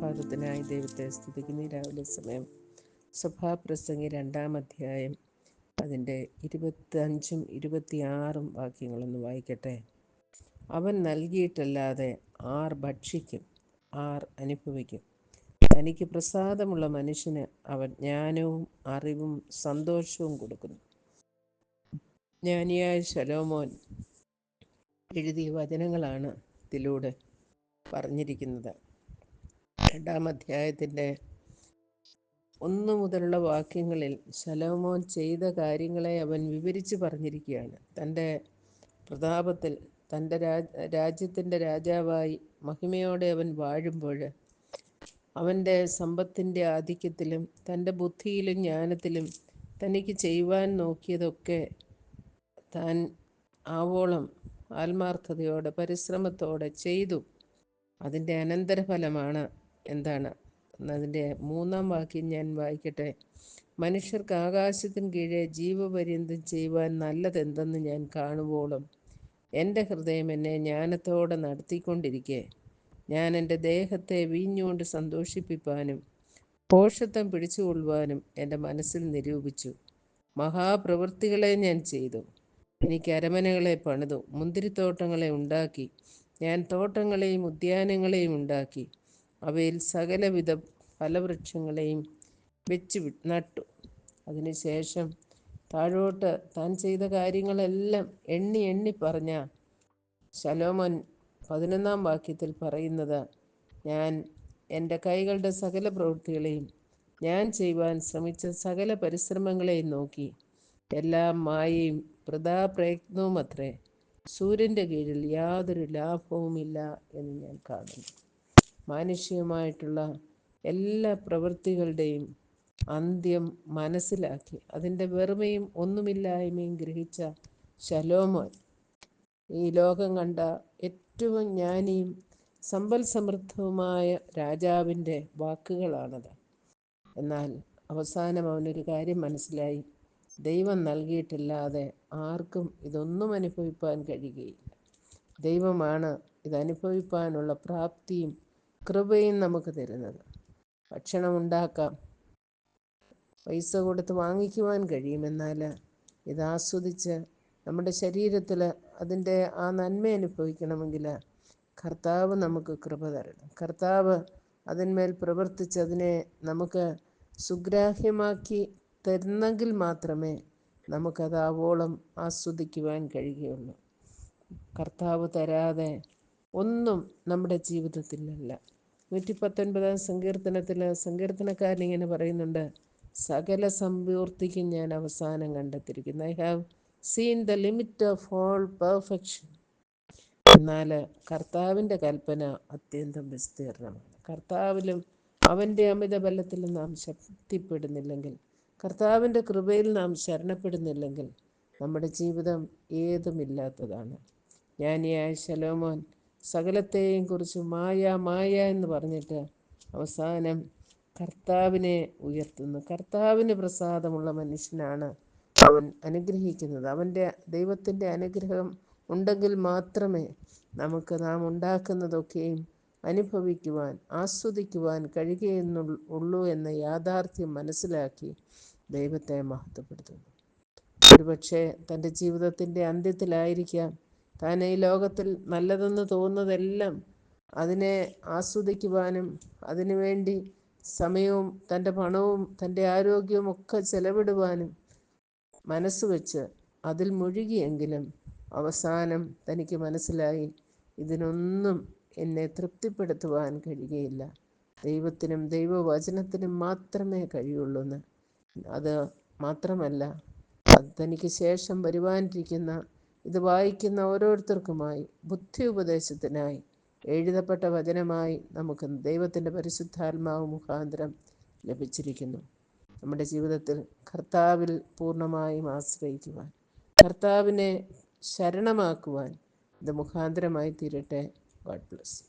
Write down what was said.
ദൈവത്തെ സ്തുതിക്കുന്ന. രാവിലെ സമയം സഭാപ്രസംഗി രണ്ടാം അധ്യായം അതിന്റെ ഇരുപത്തഞ്ചും ഇരുപത്തിയാറും വാക്യങ്ങളൊന്ന് വായിക്കട്ടെ. അവൻ നൽകിയിട്ടല്ലാതെ ആർ ഭക്ഷിക്കും ആർ അനുഭവിക്കും. തനിക്ക് പ്രസാദമുള്ള മനുഷ്യന് അവൻ ജ്ഞാനവും അറിവും സന്തോഷവും കൊടുക്കുന്നു. ജ്ഞാനിയായ ശലോമോൻ എഴുതിയ വചനങ്ങളാണ് ഇതിലൂടെ പറഞ്ഞിരിക്കുന്നത്. രണ്ടാം അധ്യായത്തിന്റെ ഒന്നു മുതലുള്ള വാക്യങ്ങളിൽ ശലോമോൻ ചെയ്ത കാര്യങ്ങളെ അവൻ വിവരിച്ച് പറഞ്ഞിരിക്കുകയാണ്. തന്റെ പ്രതാപത്തിൽ തന്റെ രാജ്യത്തിന്റെ രാജാവായി മഹിമയോടെ അവൻ വാഴുമ്പോൾ അവന്റെ സമ്പത്തിന്റെ ആധിക്യത്തിലും തന്റെ ബുദ്ധിയിലും ജ്ഞാനത്തിലും തനിക്ക് ചെയ്യുവാൻ നോക്കിയതൊക്കെ താൻ ആവോളം ആത്മാർത്ഥതയോടെ പരിശ്രമത്തോടെ ചെയ്തു. അതിന്റെ അനന്തരഫലമാണ് എന്താണ്? അതിന്റെ മൂന്നാം വാക്യം ഞാൻ വായിക്കട്ടെ. മനുഷ്യർക്ക് ആകാശത്തിന് കീഴേ ജീവപര്യന്തം ചെയ്യുവാൻ നല്ലതെന്തെന്ന് ഞാൻ കാണുവോളും. എന്റെ ഹൃദയം എന്നെ ജ്ഞാനത്തോടെ നടത്തിക്കൊണ്ടിരിക്കെ. ഞാൻ എന്റെ ദേഹത്തെ വീഞ്ഞുകൊണ്ട് സന്തോഷിപ്പിപ്പാനും പോഷത്വം പിടിച്ചുകൊള്ളുവാനും എന്റെ മനസ്സിൽ നിരൂപിച്ചു. മഹാപ്രവൃത്തികളെ ഞാൻ ചെയ്തു. എനിക്ക് അരമനകളെ പണിതു. മുന്തിരിത്തോട്ടങ്ങളെ ഉണ്ടാക്കി. ഞാൻ തോട്ടങ്ങളെയും ഉദ്യാനങ്ങളെയും ഉണ്ടാക്കി. അവയിൽ സകലവിധ ഫലവൃക്ഷങ്ങളെയും വെച്ച് നട്ടു. അതിനുശേഷം താഴോട്ട് താൻ ചെയ്ത കാര്യങ്ങളെല്ലാം എണ്ണി എണ്ണി പറഞ്ഞ ശലോമൻ പതിനൊന്നാം വാക്യത്തിൽ പറയുന്നത് ഞാൻ എന്റെ കൈകളുടെ സകല പ്രവൃത്തികളെയും ഞാൻ ചെയ്യുവാൻ ശ്രമിച്ച സകല പരിശ്രമങ്ങളെയും നോക്കി. എല്ലാ മായയും പ്രയത്നവും അത്രേ സൂര്യന്റെ കീഴിൽ യാതൊരു ലാഭവുമില്ല എന്ന് ഞാൻ കാണുന്നു. മാനുഷികമായിട്ടുള്ള എല്ലാ പ്രവൃത്തികളുടെയും അന്ത്യം മനസ്സിലാക്കി. അതിന്റെ വെറുമയും ഒന്നുമില്ലായ്മയും ഗ്രഹിച്ച ശലോമോൻ ഈ ലോകം കണ്ട ഏറ്റവും ജ്ഞാനിയും സമ്പൽ സമൃദ്ധവുമായ രാജാവിന്റെ വാക്കുകളാണത്. എന്നാൽ അവസാനം അവനൊരു കാര്യം മനസ്സിലായി. ദൈവം നൽകിയിട്ടില്ലാതെ ആർക്കും ഇതൊന്നും അനുഭവിപ്പാൻ കഴിയുകയില്ല. ദൈവമാണ് ഇതനുഭവിപ്പാനുള്ള പ്രാപ്തിയും കൃപയും നമുക്ക് തരുന്നത്. ഭക്ഷണം ഉണ്ടാക്കാം. പൈസ കൊടുത്ത് വാങ്ങിക്കുവാൻ കഴിയുമെന്നാൽ ഇത് ആസ്വദിച്ച് നമ്മുടെ ശരീരത്തിൽ അതിന്റെ ആ നന്മ അനുഭവിക്കണമെങ്കിൽ കർത്താവ് നമുക്ക് കൃപ തരണം. കർത്താവ് അതിന്മേൽ പ്രവർത്തിച്ച് അതിനെ നമുക്ക് സുഗ്രാഹ്യമാക്കി തരുന്നെങ്കിൽ മാത്രമേ നമുക്കത് ആവോളം ആസ്വദിക്കുവാൻ കഴിയുകയുള്ളൂ. കർത്താവ് തരാതെ ഒന്നും നമ്മുടെ ജീവിതത്തിലല്ല. നൂറ്റി പത്തൊൻപതാം സങ്കീർത്തനത്തിൽ സങ്കീർത്തനക്കാരൻ ഇങ്ങനെ പറയുന്നുണ്ട് സകല സമ്പൂർത്തിക്കും ഞാൻ അവസാനം കണ്ടെത്തിയിരിക്കുന്നു. I have seen the limit of all perfection എന്നാൽ കർത്താവിന്റെ കൽപ്പന അത്യന്തം വിസ്തീർണമാണ് കർത്താവിലും അവന്റെ അമിത ബലത്തിലും നാം ശക്തിപ്പെടുന്നില്ലെങ്കിൽ കർത്താവിന്റെ കൃപയിൽ നാം ശരണപ്പെടുന്നില്ലെങ്കിൽ നമ്മുടെ ജീവിതം ഏതുമില്ലാത്തതാണ്. ജ്ഞാനിയായ ശലോമോൻ സകലത്തെയും കുറിച്ച് മായ മായ എന്ന് പറഞ്ഞിട്ട് അവസാനം കർത്താവിനെ ഉയർത്തുന്നു. കർത്താവിന് പ്രസാദമുള്ള മനുഷ്യനാണ് അവൻ അനുഗ്രഹിക്കുന്നത്. അവന്റെ ദൈവത്തിന്റെ അനുഗ്രഹം ഉണ്ടെങ്കിൽ മാത്രമേ നമുക്ക് നാം ഉണ്ടാക്കുന്നതൊക്കെയും അനുഭവിക്കുവാൻ ആസ്വദിക്കുവാൻ കഴിയുകയെന്നുള്ളൂ എന്ന യാഥാർത്ഥ്യം മനസ്സിലാക്കി ദൈവത്തെ മഹത്വപ്പെടുത്തുന്നു. ഒരുപക്ഷെ തന്റെ ജീവിതത്തിന്റെ അന്ത്യത്തിലായിരിക്കാം താൻ ഈ ലോകത്തിൽ നല്ലതെന്ന് തോന്നുന്നതെല്ലാം അതിനെ ആസ്വദിക്കുവാനും അതിനുവേണ്ടി സമയവും തന്റെ പണവും തന്റെ ആരോഗ്യവും ഒക്കെ ചെലവിടുവാനും മനസ്സ് വെച്ച് അതിൽ മുഴുകിയെങ്കിലും അവസാനം തനിക്ക് മനസ്സിലായി ഇതിനൊന്നും എന്നെ തൃപ്തിപ്പെടുത്തുവാൻ കഴിയുകയില്ല. ദൈവത്തിനും ദൈവവചനത്തിനും മാത്രമേ കഴിയുള്ളൂ എന്ന്. അത് മാത്രമല്ല തനിക്ക് ശേഷം വരുവാനിരിക്കുന്ന ഇത് വായിക്കുന്ന ഓരോരുത്തർക്കുമായി ബുദ്ധി ഉപദേശത്തിനായി എഴുതപ്പെട്ട വചനമായി നമുക്ക് ദൈവത്തിന്റെ പരിശുദ്ധാത്മാവ് മുഖാന്തരം ലഭിച്ചിരിക്കുന്നു. നമ്മുടെ ജീവിതത്തിൽ കർത്താവിൽ പൂർണമായും ആശ്രയിക്കുവാൻ കർത്താവിനെ ശരണമാക്കുവാൻ ഇത് മുഖാന്തരമായി തീരട്ടെ. God bless.